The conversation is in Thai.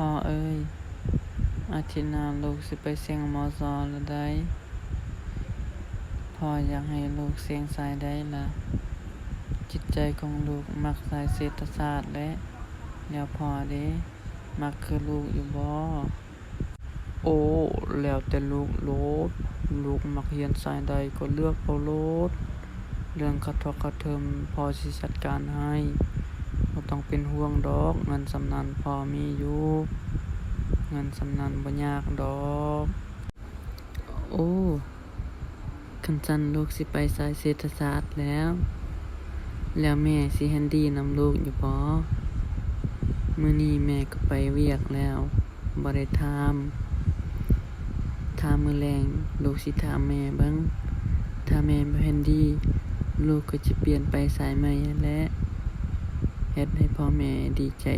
พ่อเอ้ย อาทิตย์หน้าลูกสิไปเสียงมอซอแล้วได้พ่ออยากให้ลูกเสียงสายได้ล่ะจิตใจของลูกมักสายเศรษฐศาสตร์และแล้วพ่อเด้ มักคือลูกอยู่บ่โอ้ แล้วแต่ลูกโลด ลูกมักเรียนสายใดก็เลือกเอาโลด เรื่องคัดทอกคัดเทอมพอสิจัดการให้ ต้องเป็นห่วงดอก เงินสำนันพอมีอยู่เงินสำนันบ่ยากดอก โอ้คันจันลูกสิไปสายเศรษฐศาสตร์แล้ว แล้วแม่สิแฮนดี้นำลูกอยู่บ่มื้อนี้แม่ก็ไปเวียกแล้วบ่ได้ถามถามมื้อแลงลูกสิถามแม่เบิ่งถ้าแม่บ่แฮนดี้ลูกก็จะเปลี่ยนไปสายใหม่และ เฮ็ดให้พ่อแม่ดีใจ